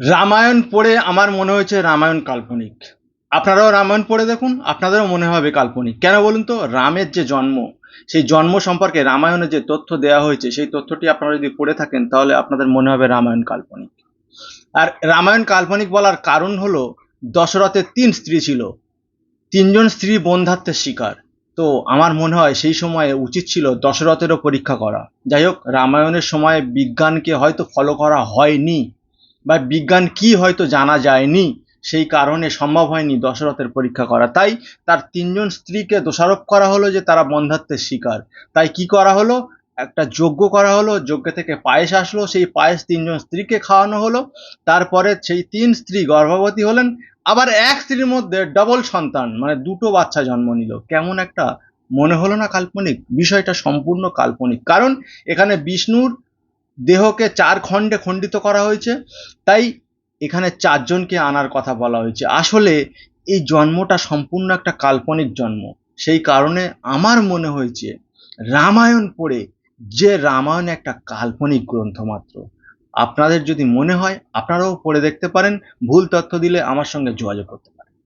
রামায়ণ পড়ে আমার মনে হয়েছে রামায়ণ কাল্পনিক। আপনারাও রামায়ণ পড়ে দেখুন, আপনাদেরও মনে হবে কাল্পনিক। কেন বলুন তো? রামের যে জন্ম, সেই জন্ম সম্পর্কে রামায়ণে যে তথ্য দেওয়া হয়েছে, সেই তথ্যটি আপনারা যদি পড়ে থাকেন, তাহলে আপনাদের মনে হবে রামায়ণ কাল্পনিক। আর রামায়ণ কাল্পনিক বলার কারণ হলো, দশরথের তিন স্ত্রী ছিল। তিনজন স্ত্রী বন্ধাত্বের শিকার। তো আমার মনে হয় সেই সময়ে উচিত ছিল দশরথেরও পরীক্ষা করা। যাই হোক, রামায়ণের সময়ে বিজ্ঞানকে হয়তো ফলো করা হয়নি। বা বিজ্ঞান কি হয়তো জানা যায়নি, সেই কারণে সম্ভব হয়নি দশরথের পরীক্ষা করা। তাই তার তিনজন স্ত্রীকে দোষারোপ করা হলো যে তারা বন্ধাত্বের শিকার। তাই কি করা হলো? একটা যজ্ঞ করা হলো, যজ্ঞ থেকে পায়েস আসলো, সেই পায়েস তিনজন স্ত্রীকে খাওয়ানো হলো। তারপরে সেই তিন স্ত্রী গর্ভবতী হলেন, আবার এক স্ত্রীর মধ্যে ডবল সন্তান মানে দুটো বাচ্চা জন্ম নিল। কেমন একটা মনে হলো না কাল্পনিক? বিষয়টা সম্পূর্ণ কাল্পনিক। কারণ এখানে বিষ্ণুর দেহকে চার খণ্ডে খণ্ডিত করা হয়েছে। তাই এখানে চারজনকে আনার কথা বলা হয়েছে। আসলে এই জন্মটা সম্পূর্ণ একটা কাল্পনিক জন্ম। সেই কারণে আমার মনে হয়েছে, রামায়ণ পড়ে যে রামায়ণ একটা কাল্পনিক গ্রন্থ মাত্র। আপনাদের যদি মনে হয়, আপনারাও পড়ে দেখতে পারেন। ভুল তথ্য দিলে আমার সঙ্গে যোগাযোগ করতে